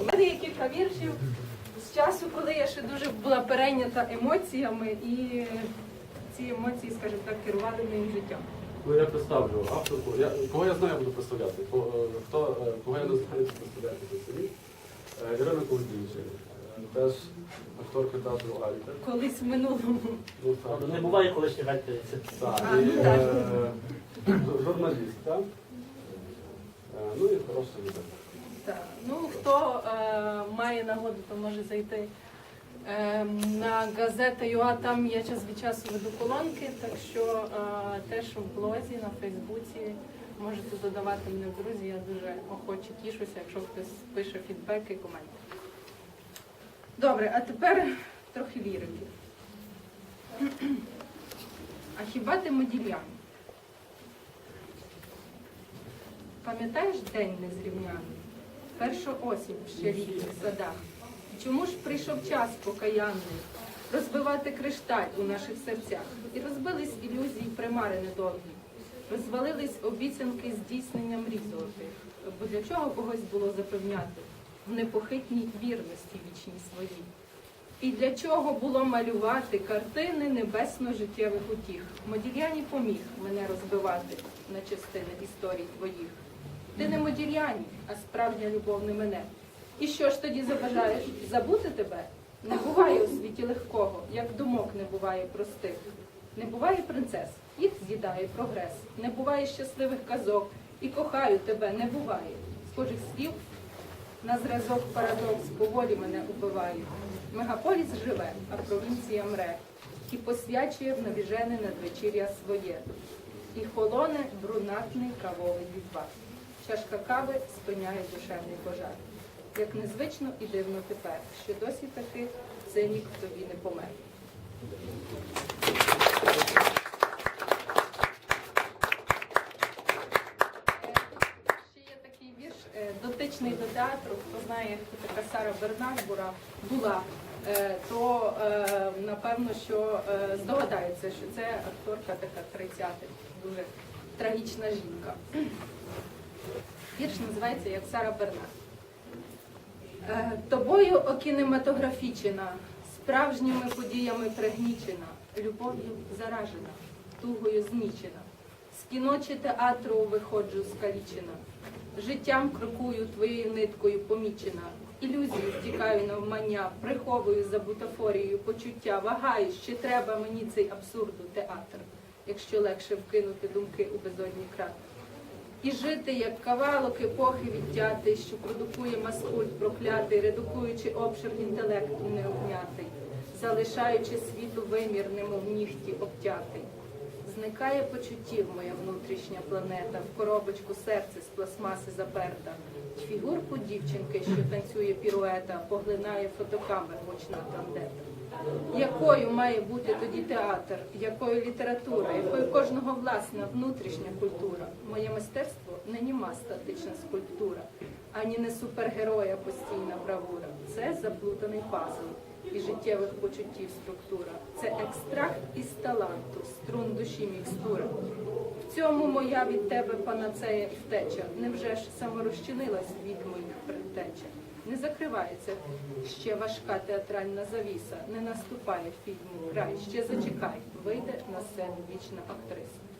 У мене є кілька віршів з часу, коли я ще дуже була перейнята емоціями, і ці емоції, скажімо так, керували моїм життям. Ну я представлю авторку. Я, кого я знаю, я буду представляти. Е, Хто, е, кого я не знаю, представляти по собі. Е, Ірина Колдійчик, теж акторка театру Алька. Колись в минулому. Ну, так. Не буває колишні гальтериці. Так, А, і ну, так. е, журналістка. Ну і хороша людина. Так. Ну, хто е, має нагоду, то може зайти е, на газета ЮА, там я час від часу веду колонки, так що е, теж в блозі, на Фейсбуці можете додавати мене в друзі. Я дуже охоче тішуся, якщо хтось пише фідбеки, коменти. Добре, а тепер трохи лірики. А хіба ти модільян? Пам'ятаєш день незрівняний? Першу осінь в щелітніх садах. Чому ж прийшов час покаянний розбивати кришталь у наших серцях? І розбились ілюзії примари недовгі, розвалились обіцянки здійснення мрій золотих. Бо для чого когось було запевняти в непохитній вірності вічній своїй? І для чого було малювати картини небесно-життєвих утіх? Модільяні поміг мене розбивати на частини історій твоїх. Ти не Модільяні, а справжня любов не мене. І що ж тоді забажаєш? Забути тебе? Не буває у світі легкого, як думок не буває простих. Не буває принцес, їх з'їдає прогрес. Не буває щасливих казок, і кохаю тебе не буває. Схожих слів на зразок парадокс поволі мене убиває. Мегаполіс живе, а провінція мре, і посвячує в навіжене надвечір'я своє. І холоне брунатний кавовий відвар. Чашка кави спиняє душевний пожар. Як незвично і дивно тепер, що досі таки цинік в тобі не помер. Ще є такий вірш, е, дотичний до театру. Хто знає, хто така Сара Бернак була, е, то е, напевно, що здогадається, що це акторка така 30-х, дуже трагічна жінка. Вірш називається як Сара Бернак. Е, Тобою окінематографічена, справжніми подіями пригнічена, любов'ю заражена, тугою знічена. З кіно чи театру виходжу скалічена, життям крокую твоєю ниткою помічена, ілюзію втікаю навмання, приховую за бутафорією почуття, вагаюсь, чи треба мені цей абсурду театр, якщо легше вкинути думки у безодні крат. І жити, як кавалок епохи відтятий, що продукує маскульт проклятий, редукуючи обшир інтелекту необнятий, залишаючи світу вимір, немов нігті обтятий. Зникає почуттів моя внутрішня планета, в коробочку серце з пластмаси заперта. Фігурку дівчинки, що танцює піруета, поглинає фотокамер гучна тандета. Якою має бути тоді театр, якою література, якою кожного власна внутрішня культура? Моє мистецтво не німа статична скульптура, ані не супергероя постійна бравура. Це заплутаний пазл і життєвих почуттів структура. Це екстракт із таланту, струн душі мікстура. В цьому моя від тебе панацея втеча. Невже ж саморозчинилась від моїх предтеча? Не закривається ще важка театральна завіса, не наступає фільму край. Ще зачекай, вийде на сцену вічна актриса.